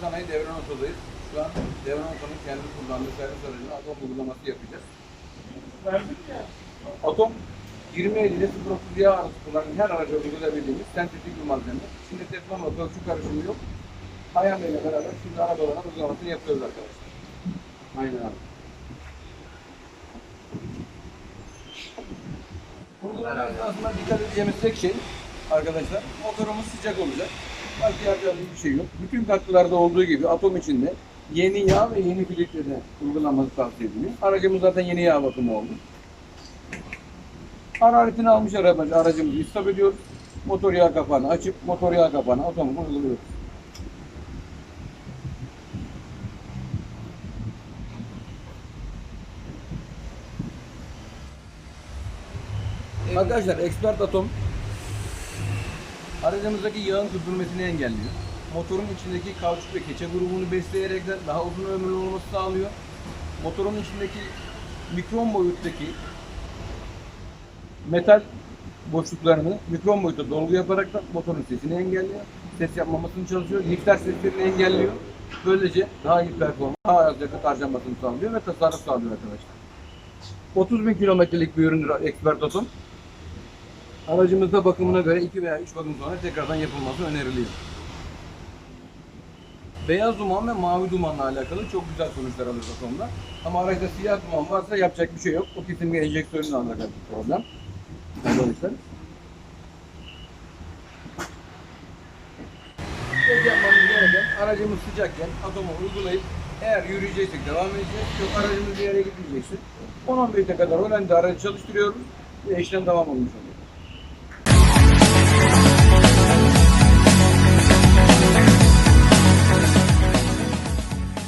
sanayi devran otodayız. Şu an devran otonun kendi kullandığı servis aracına atom uygulaması yapacağız. Atom 20 ile 0.30 yağ arası kullanan her araca uygulayabildiğimiz sentetik bir malzeme. Şimdi teflon ve ölçü karışımı yok. Bey'le beraber şimdi arabalara uygulamasını yapıyoruz arkadaşlar. Aynen abi. Uygulama aslında dikkat edeceğimiz tek şey arkadaşlar motorumuz sıcak olacak. Yapacağımız bir şey yok. Bütün katkılarda olduğu gibi atom içinde yeni yağ ve yeni filtrede uygulanması tavsiye ediliyor. Aracımız zaten yeni yağ bakımı oldu. Hararetini almış arabacı, aracımızı istop ediyoruz. Motor yağ kapağını açıp motor yağ kapağını otomu uyguluyoruz. Arkadaşlar Expert Atom aracımızdaki yağın köpürmesini engelliyor. Motorun içindeki kauçuk ve keçe grubunu besleyerekten daha uzun ömürlü olması sağlıyor. Motorun içindeki mikron boyuttaki metal boşluklarını mikron boyutta dolgu yaparak da motorun sesini engelliyor. Ses yapmamasını çalışıyor. Lifter seslerini engelliyor. Böylece daha iyi performans, daha az yakıt harcamasını sağlıyor ve tasarruf sağlıyor arkadaşlar. 30 bin kilometrelik bir üründür Expert Atom. Aracımızda bakımına göre 2 veya 3 bakım sonra tekrardan yapılması öneriliyor. Beyaz duman ve mavi dumanla alakalı çok güzel sonuçlar alırız atomda. Ama araçta siyah duman varsa yapacak bir şey yok. O kesinlikle enjektörünle alakalı bir problem. Arkadaşlar. Tek aracımız sıcakken atomu uygulayıp eğer yürüyeceksek devam edeceğiz. Yok aracımız bir yere gitmeyecekse 10-15 dakika kadar önemli aracı çalıştırıyoruz ve işlem devam olmuş oluyor.